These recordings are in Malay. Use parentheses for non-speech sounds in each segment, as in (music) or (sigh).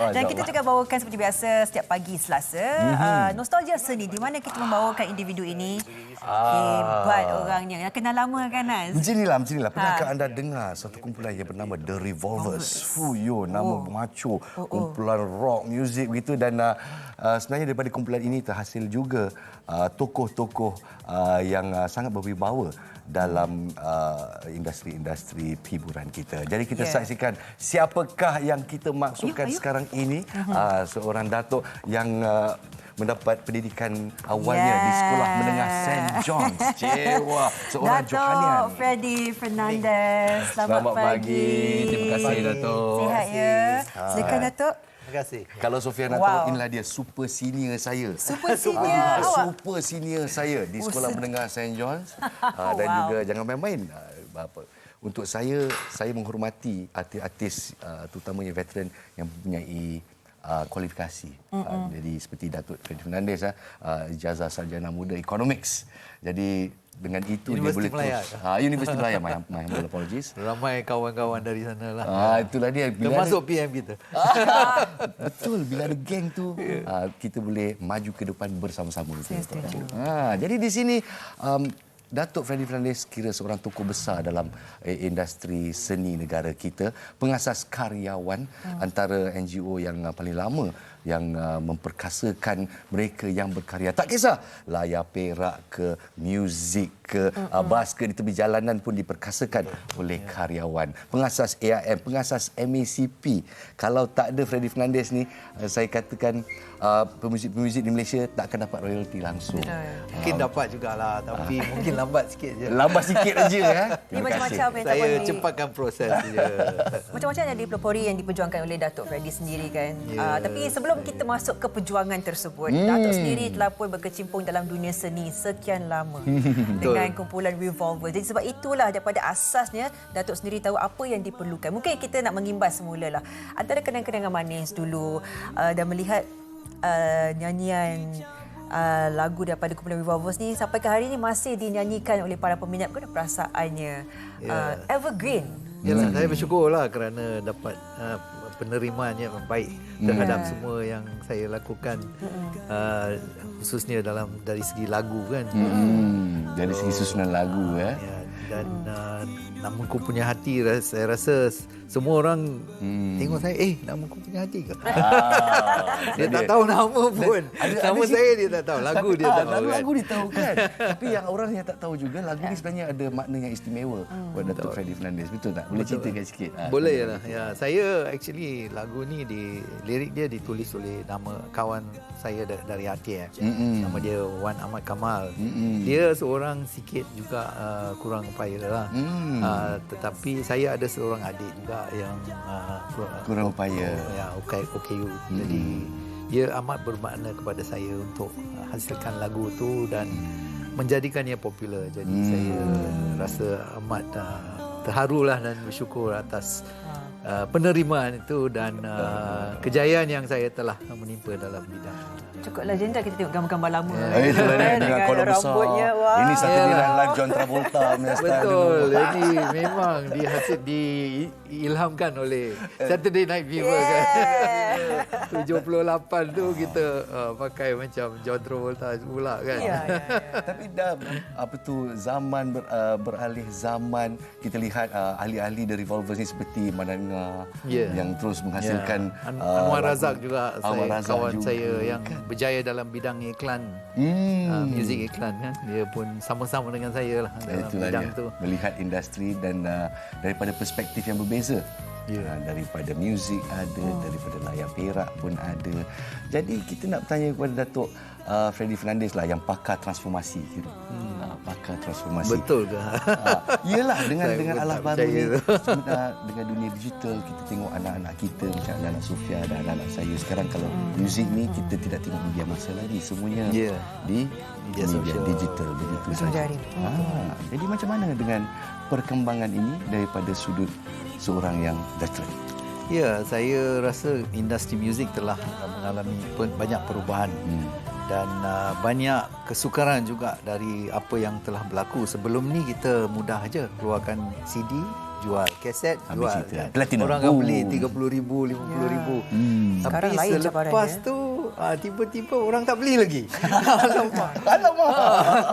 Dan kita juga bawakan seperti biasa setiap pagi Selasa Mhm. uh, nostalgia seni di mana kita membawakan individu ini hebat orangnya. Yang kenal lama kan Naz? Macam inilah, macam inilah. Pernahkah Ha. anda dengar satu kumpulan yang bernama The Revolvers? Fuyo, nama Oh. macho. Kumpulan rock, music begitu. Dan uh, uh, sebenarnya daripada kumpulan ini terhasil juga uh, tokoh-tokoh uh, yang uh, sangat berwibawa dalam uh, industri-industri hiburan kita. Jadi kita Ya. saksikan siapakah yang kita maksudkan Ayuh, ayuh. sekarang ini. Uh, seorang datuk yang uh, mendapat pendidikan awalnya di Sekolah Menengah St. John's. (laughs) Cewa. Seorang Johanian. Dato' Freddy Fernandez. Selamat, Selamat pagi. Terima kasih, Dato'. Sihat ya. Silakan Dato'. Terima kasih. Kalau Sofia nak Wow. tahu, inilah dia super senior saya. (laughs) Super senior Ah. Super senior saya di Sekolah se- Menengah St. John's. (laughs) Ah, dan Wow. juga jangan main-main. Ah, apa untuk saya saya menghormati artis-artis ah, terutamanya veteran yang mempunyai ah, kualifikasi. Ah, jadi seperti Datuk Freddy Fernandez ah, ah, ijazah sarjana muda economics. Jadi dengan itu Universiti dia boleh Melaya. terus. Ah, Universiti Melaya, my, my humble apologies. Ramai kawan-kawan dari sana lah. Ah, itulah dia. Bila Termasuk PM kita. Ah, (laughs) betul bila ada geng tu uh, kita boleh maju ke depan bersama-sama Saya setuju. ha, jadi di sini um, Datuk Freddy Fernandez kira seorang tokoh besar dalam eh, industri seni negara kita, pengasas karyawan antara NGO yang uh, paling lama yang uh, memperkasakan mereka yang berkarya. Tak kisah layar perak ke muzik ke uh, bas ke di tepi jalanan pun diperkasakan oleh karyawan. Pengasas AIM, pengasas MACP. Kalau tak ada Freddy Fernandez ni, uh, saya katakan uh, pemuzik-pemuzik di Malaysia tak akan dapat royalty langsung. Mungkin dapat jugalah tapi (laughs) mungkin lambat sikit je. Lambat sikit aja (laughs) ya. Yang tak Saya cepatkan proses je. (laughs) Macam-macam yang dipelopori yang diperjuangkan oleh Datuk Freddy sendiri kan. Ya, Ah, tapi sebelum kita masuk ke perjuangan tersebut, Hmm. Datuk sendiri telah pun berkecimpung dalam dunia seni sekian lama (laughs) dengan kumpulan Revolver. Jadi sebab itulah daripada asasnya Datuk sendiri tahu apa yang diperlukan. Mungkin kita nak mengimbas semula lah. Antara kenang-kenangan manis dulu uh, dan melihat uh, nyanyian uh, lagu daripada kumpulan Revolvers ni sampai ke hari ini masih dinyanyikan oleh para peminat. Bukan perasaannya uh, evergreen. Yalah, saya bersyukurlah kerana dapat uh, penerimaan yang baik terhadap Ya. semua yang saya lakukan uh, khususnya dalam dari segi lagu kan. Hmm, dari segi susunan lagu ya. Ya, dan uh, namaku punya hati saya rasa semua orang Hmm. tengok saya eh namaku punya hati ke? Ah, (laughs) dia tak tahu nama pun. Ada- nama ada saya dia tak tahu, lagu dia Ah, tak tahu lagu, kan. lagu dia tahu kan. (laughs) Tapi yang orang yang tak tahu juga lagu ni sebenarnya ada makna yang istimewa buat Datuk Freddy Fernandez. Betul tak? Boleh ceritakan sikit? Ah, Boleh lah. Ya, saya actually lagu ni di lirik dia ditulis oleh nama kawan saya da- dari Aceh. Mm-mm. Nama dia Wan Ahmad Kamal. Mm-mm. Dia seorang sikit juga uh, kurang upaya lah. Mm. Uh, tetapi saya ada seorang adik juga yang uh, kur- Kurang upaya. Ya, okay, OKU. Jadi dia amat bermakna kepada saya untuk hasilkan lagu tu dan menjadikannya popular. Jadi saya rasa amat uh, terharulah dan bersyukur atas uh, penerimaan itu dan uh, kejayaan yang saya telah menimpa dalam bidang. Cukup legenda kita tengok gambar-gambar lama. Eh, itulah dia dengan Dengan kolom besar. rambutnya. Wah. Ini Yalah. Night Live John Travolta punya style Betul. Ini memang dihasil diilhamkan oleh Saturday Night Fever kan. 78 tu kita uh, pakai macam John Travolta pula kan. Ya, ya, ya. Tapi dah apa tu zaman ber, uh, beralih zaman kita lihat uh, ahli-ahli dari Revolvers ni seperti Mananga Ya. yang terus menghasilkan Ya. An- uh, Anwar Razak juga Anwar saya Razak kawan juga, saya yang kan? berjaya dalam bidang iklan. Hmm. Uh, muzik iklan kan. Dia pun sama-sama dengan saya lah dalam Itulah bidang dia. tu. Melihat industri dan uh, daripada perspektif yang berbeza. Ya. Uh, daripada muzik ada, daripada layar perak pun ada. Jadi kita nak bertanya kepada Datuk uh, Freddy Fernandez lah yang pakar transformasi kira. Uh, pakar transformasi. Betul ke? Ah, Yelah (laughs) dengan Saya dengan tak baru ni (laughs) dengan dunia digital kita tengok anak-anak kita macam anak-anak Sofia dan anak-anak saya sekarang kalau muzik ni kita tidak tengok media masa lagi semuanya Ya. di Media media sosial. digital begitu saja. Ah, jadi macam mana dengan perkembangan ini daripada sudut seorang yang veteran? Ya, saya rasa industri muzik telah uh, mengalami banyak perubahan Hmm. Dan uh, banyak kesukaran juga dari apa yang telah berlaku. Sebelum ni kita mudah aja keluarkan CD, jual kaset Ambil jual cerita. kan. Platinum. orang akan beli 30 ribu 50 ribu tapi Sekarang selepas tu ah, tiba-tiba orang tak beli lagi (laughs) alamak (laughs) alamak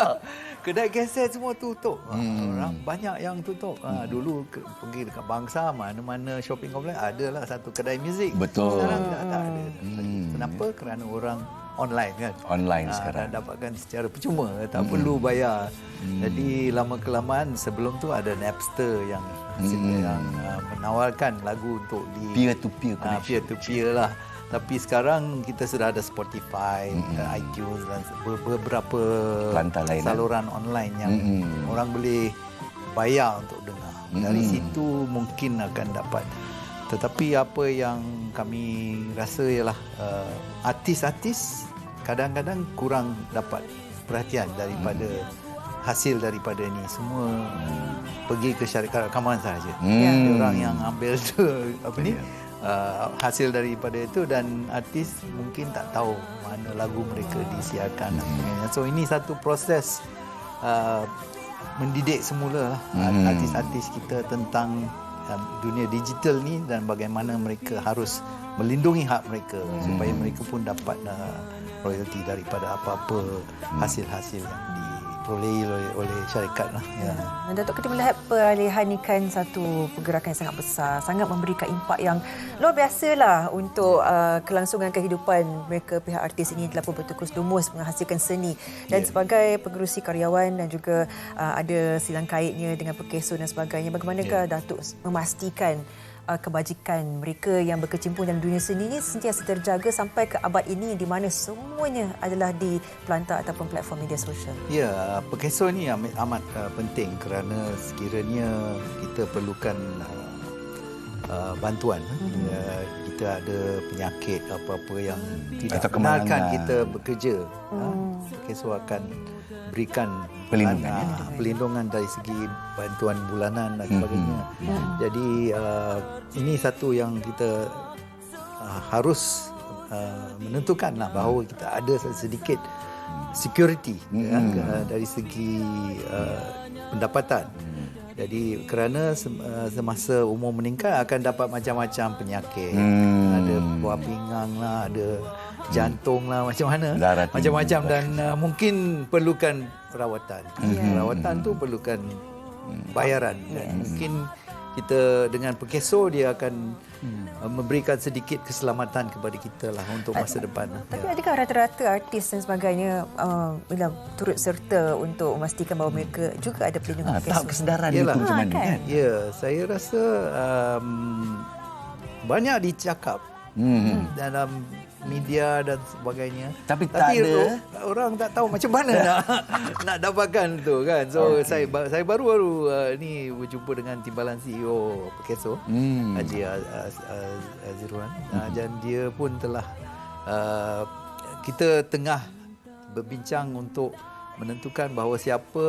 (laughs) kedai kaset semua tutup hmm. orang banyak yang tutup ha, dulu ke, pergi dekat bangsa mana-mana shopping complex adalah satu kedai muzik Betul. sekarang tak, tak ada hmm. kenapa kerana orang online kan Online Ah, sekarang. dan dapatkan secara percuma tak perlu bayar jadi lama kelamaan sebelum tu ada Napster yang yang uh, menawarkan lagu untuk di Peer to peer connection. peer to peer lah tapi sekarang kita sudah ada Spotify, mm iTunes dan be- beberapa lain, eh? saluran online yang Mm-mm. orang boleh bayar untuk dengar. Dari situ mungkin akan dapat. Tetapi apa yang kami rasa ialah uh, artis-artis kadang-kadang kurang dapat perhatian daripada hasil daripada ini semua pergi ke syarikat rakaman sahaja. Hmm. Ada orang yang ambil tu (laughs) apa ni uh, hasil daripada itu dan artis mungkin tak tahu mana lagu mereka disiarkan sebagainya. So ini satu proses uh, mendidik semula lah Hmm. artis-artis kita tentang dunia digital ni dan bagaimana mereka harus melindungi hak mereka supaya mereka pun dapat uh, royalty daripada apa-apa hasil-hasil yang diperolehi oleh, oleh syarikat lah. Ya. Dan Datuk kita melihat peralihan ni kan satu pergerakan yang sangat besar, sangat memberikan impak yang luar biasa lah untuk uh, kelangsungan kehidupan mereka pihak artis ini telah pun bertukus lumus menghasilkan seni dan Ya. sebagai pengerusi karyawan dan juga uh, ada silang kaitnya dengan perkeso dan sebagainya. Bagaimanakah Datuk memastikan uh, kebajikan mereka yang berkecimpung dalam dunia seni ini sentiasa terjaga sampai ke abad ini di mana semuanya adalah di pelantar ataupun platform media sosial. Ya, perkeso ni amat, amat uh, penting kerana sekiranya kita perlukan uh, uh, bantuan. Mm-hmm. Uh, kita ada penyakit apa-apa yang tidak Atau benarkan kemalangan. kita bekerja. Mm. Uh, perkeso akan berikan Perlindungan, uh, ya. perlindungan dari segi bantuan bulanan dan sebagainya. Mm-hmm. Jadi uh, ini satu yang kita uh, harus uh, menentukanlah bahawa kita ada sedikit security ya, ke- dari segi uh, pendapatan. Jadi kerana uh, semasa umur meningkat akan dapat macam-macam penyakit. Hmm. Ada buah pinggang lah, ada jantung lah macam mana. Macam-macam dan uh, mungkin perlukan perawatan. Hmm. Perawatan tu perlukan bayaran dan mungkin kita dengan perkeso dia akan uh, memberikan sedikit keselamatan kepada kita lah untuk masa depan. Tapi Ya. adakah rata-rata artis dan sebagainya uh, bila turut serta untuk memastikan bahawa mereka juga ada pelindungan Ha, kes? tahap kesedaran Yelah. itu macam mana Ah, kan? kan? Ya, saya rasa um, banyak dicakap Hmm. dalam media dan sebagainya. Tapi tak ada. orang tak tahu macam mana (laughs) nak nak dapatkan tu kan. So okay. saya saya baru-baru uh, ni berjumpa dengan timbalan CEO Pekeso, Hmm. Haji Az- Az- Az- Azirwan uh, dan dia pun telah uh, kita tengah berbincang untuk menentukan bahawa siapa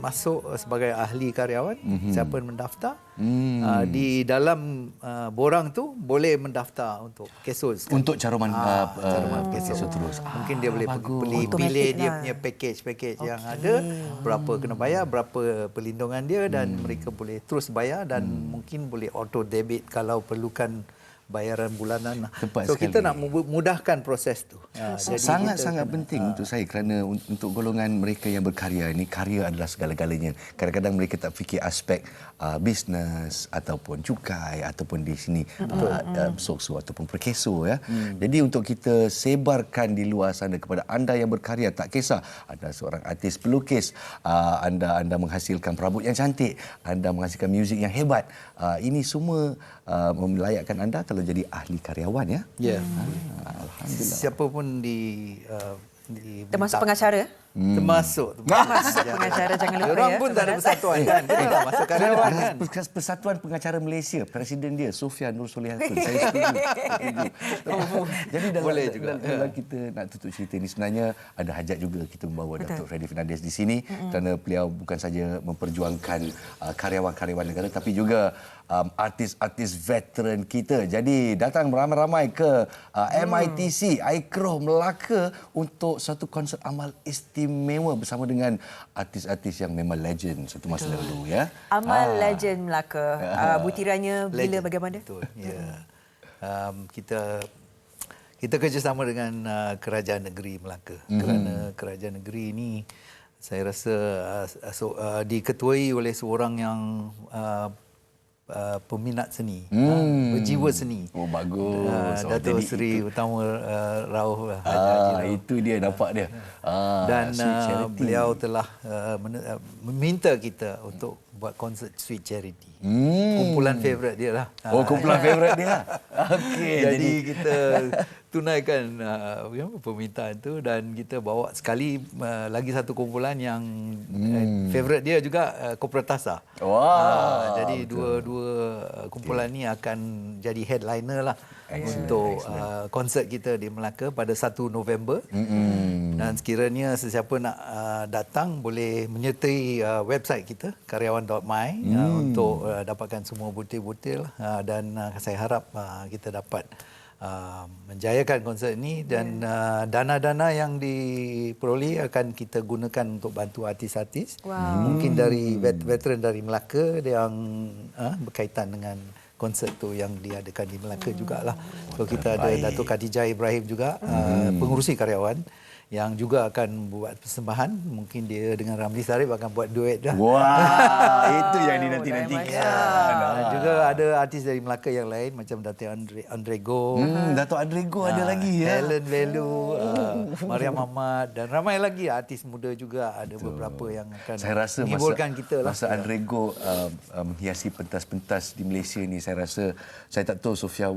masuk uh, sebagai ahli karyawan, mm-hmm. siapa yang mendaftar. Hmm. Uh, di dalam uh, borang tu boleh mendaftar untuk kesos. kan? Untuk caruman Ah, uh, caruman uh, keso. keso terus. Mungkin dia boleh bagus. pilih, Automatic pilih dia lah. punya package-package okay. yang ada, berapa kena bayar, berapa perlindungan dia dan Hmm. mereka boleh terus bayar dan mungkin boleh auto debit kalau perlukan bayaran bulanan. lah. Tepat so sekali. kita nak mu- mudahkan proses tu. Ha, Sangat-sangat kita penting Ah. untuk saya kerana un- untuk golongan mereka yang berkarya ini karya adalah segala-galanya. Kadang-kadang mereka tak fikir aspek uh, bisnes ataupun cukai ataupun di sini uh, uh, sokso ataupun perkeso ya. Hmm. Jadi untuk kita sebarkan di luar sana kepada anda yang berkarya tak kisah anda seorang artis pelukis, uh, anda anda menghasilkan perabot yang cantik, anda menghasilkan muzik yang hebat. Uh, ini semua uh, melayakkan anda kalau jadi ahli karyawan ya. Ya. Ah, Alhamdulillah. Siapa pun di uh, di Termasuk minta- pengacara? Termasuk. Termasuk pengacara, jangan lupa Orang ya, pun tak ada persatuan kan. (laughs) Kita lah masuk karyawan kan. Pers- Persatuan Pengacara Malaysia, presiden dia Sofia Nur Solihatun. Saya setuju. (laughs) setuju. (laughs) Jadi dalam, Boleh juga. dalam, dalam kita nak tutup cerita ini sebenarnya ada hajat juga kita membawa Datuk Freddy Fernandez di sini kerana beliau bukan saja memperjuangkan uh, karyawan-karyawan negara tapi juga um, artis-artis veteran kita. Jadi datang beramai-ramai ke uh, MITC Aikroh Melaka untuk satu konsert amal istimewa istimewa bersama dengan artis-artis yang memang legend satu masa lalu ya. Amal Legend Melaka. Uh, (laughs) butirannya bila Legend. bagaimana? Betul. Ya. Um, kita kita kerjasama dengan uh, kerajaan negeri Melaka mm-hmm. kerana kerajaan negeri ini saya rasa uh, so, uh, diketuai oleh seorang yang uh, uh, peminat seni, Hmm. uh, berjiwa seni. Oh bagus. Uh, Datuk jadi Seri Utama uh, Rauh Ah, Haji itu dia nampak dia. Ah, Dan Sweet uh, beliau telah uh, men- uh, meminta kita untuk buat konsert Sweet Charity. Hmm. Kumpulan favourite dia lah. Oh, kumpulan favourite dia. (laughs) Okey, jadi, jadi kita tunaikan uh, permintaan tu dan kita bawa sekali uh, lagi satu kumpulan yang hmm. favourite dia juga uh, Kopratasa. Wah, Ah, jadi dua-dua uh, kumpulan ni akan jadi headliner lah untuk uh, konsert kita di Melaka pada 1 November. Mm-hmm. Dan sekiranya sesiapa nak uh, datang boleh menyertai uh, website kita karyawan.my mm. uh, untuk uh, dapatkan semua butil-butil uh, dan uh, saya harap uh, kita dapat uh, menjayakan konsert ini dan uh, dana-dana yang diperoleh akan kita gunakan untuk bantu artis-artis. Wow. Mungkin dari vet- veteran dari Melaka yang uh, berkaitan dengan konsert tu yang diadakan di Melaka jugalah. So kita ada Datuk Khadijah Ibrahim juga uh, pengurusi karyawan yang juga akan buat persembahan. Mungkin dia dengan Ramli Sarip akan buat duet dah. Wah, (laughs) itu yang Oh, dinanti-nantikan. Dan juga ada artis dari Melaka yang lain macam Datuk Andre Andrego, Hmm, Datuk Andrego ada Ah, lagi ya. Helen Velu, uh, (laughs) Mariam Ahmad dan ramai lagi artis muda juga ada beberapa yang akan Saya rasa masa, kita lah. masa Andrego uh, uh, menghiasi pentas-pentas di Malaysia ni saya rasa saya tak tahu Sofia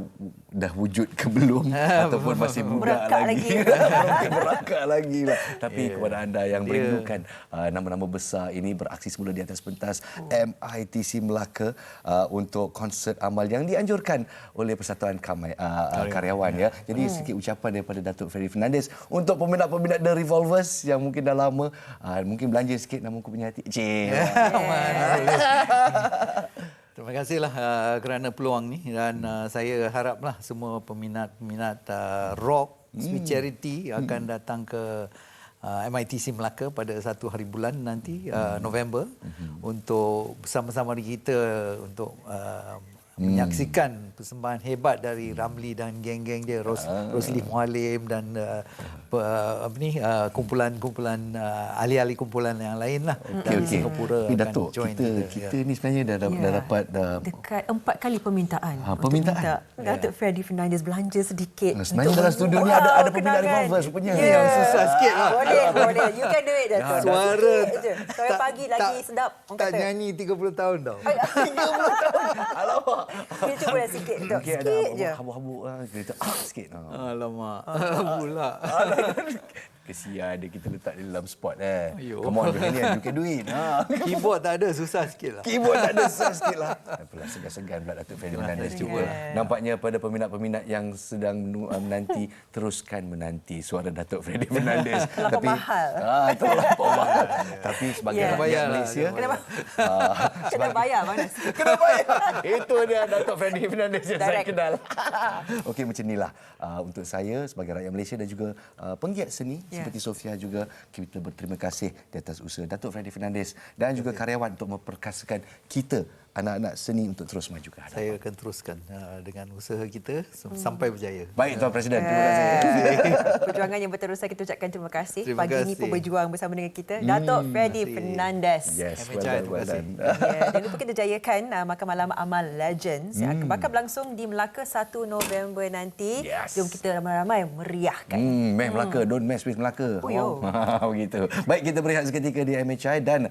dah wujud ke belum (laughs) ataupun masih muda lagi. Mungkin merangkak lagi lah. Tapi yeah. kepada anda yang Dia- merindukan uh, nama-nama besar ini beraksi semula di atas pentas MITC Melaka uh, untuk konsert amal yang dianjurkan oleh Persatuan Kamai, uh, Karyawan, Karyawan ya. Jadi sikit ucapan daripada Datuk Ferry Fernandez untuk peminat-peminat The Revolvers yang mungkin dah lama uh, mungkin belanja sikit nama aku punya hati. Cik. (laughs) (laughs) Terima kasihlah uh, kerana peluang ni dan uh, saya haraplah semua peminat-peminat uh, rock Sweet Charity akan datang ke uh, MITC Melaka pada satu hari bulan nanti uh, November untuk bersama-sama kita untuk uh, menyaksikan persembahan hebat dari Ramli dan geng-geng dia Ros Rosli Mualim dan uh, pe- uh, apa ni uh, kumpulan-kumpulan uh, ahli-ahli kumpulan yang lain lah Okey dari okey. Singapura akan Datuk, join kita kita ni sebenarnya dah, dah, Ya. dah dapat dah Dekat empat kali permintaan. Ha, untuk permintaan? minta Datuk Freddy Fernandez belanja sedikit. Nah, sebenarnya untuk dalam studio ni ada- ada peminat kenangan. Revolvers rupanya. Ya. Yang susah sikit lah. Boleh, boleh. You can do it, Datuk. Suara Sikit je. Sampai pagi lagi sedap. Tak nyanyi 30 tahun tau. (laughs) Alamak. Kita cuba dah sikit. (laughs) Mungkin ada Sikit je. habuk-habuk lah. Kita ah sikit. Ah. Alamak. (laughs) Pula. Kesian dia kita letak dia dalam spot eh. Ayuh. Come on, Johannian, you can do it. Ha. (laughs) Keyboard tak ada susah sikit lah. Keyboard tak ada (laughs) susah sikit lah. Apalah, segan-segan pula Datuk Freddy Fernandez cuba. Yeah. Nampaknya pada peminat-peminat yang sedang uh, menanti, (laughs) teruskan menanti suara Datuk Freddy Fernandez. Terlampau mahal. Ah, terlampau mahal. Tapi sebagai Yeah. rakyat Malaysia, kena bayar. ah, Kena bayar mana? Kena bayar. Itu dia Datuk Freddy Fernandez yang saya kenal. Okey macam inilah uh, untuk saya sebagai rakyat Malaysia dan juga uh, penggiat seni Ya. Seperti Sofia juga kita berterima kasih di atas usaha Datuk Freddy Fernandez dan juga karyawan untuk memperkasakan kita anak-anak seni untuk terus maju ke hadapan. Saya akan teruskan uh, dengan usaha kita sampai berjaya. Baik Tuan Presiden, terima kasih. Eh, (laughs) Perjuangan yang berterusan kita ucapkan terima kasih. Terima Pagi ini kasih. pun berjuang bersama dengan kita. Datuk Freddy kasih. Fernandez. Yes, well done, terima well kasih. done. (laughs) Ya, dan lupa kita jayakan uh, Makan Malam Amal Legends yang akan bakal berlangsung di Melaka 1 November nanti. Yes. Jom kita ramai-ramai meriahkan. Hmm, meh Melaka, don't mess with Melaka. Oh, yo. (laughs) Begitu. Baik, kita berehat seketika di MHI dan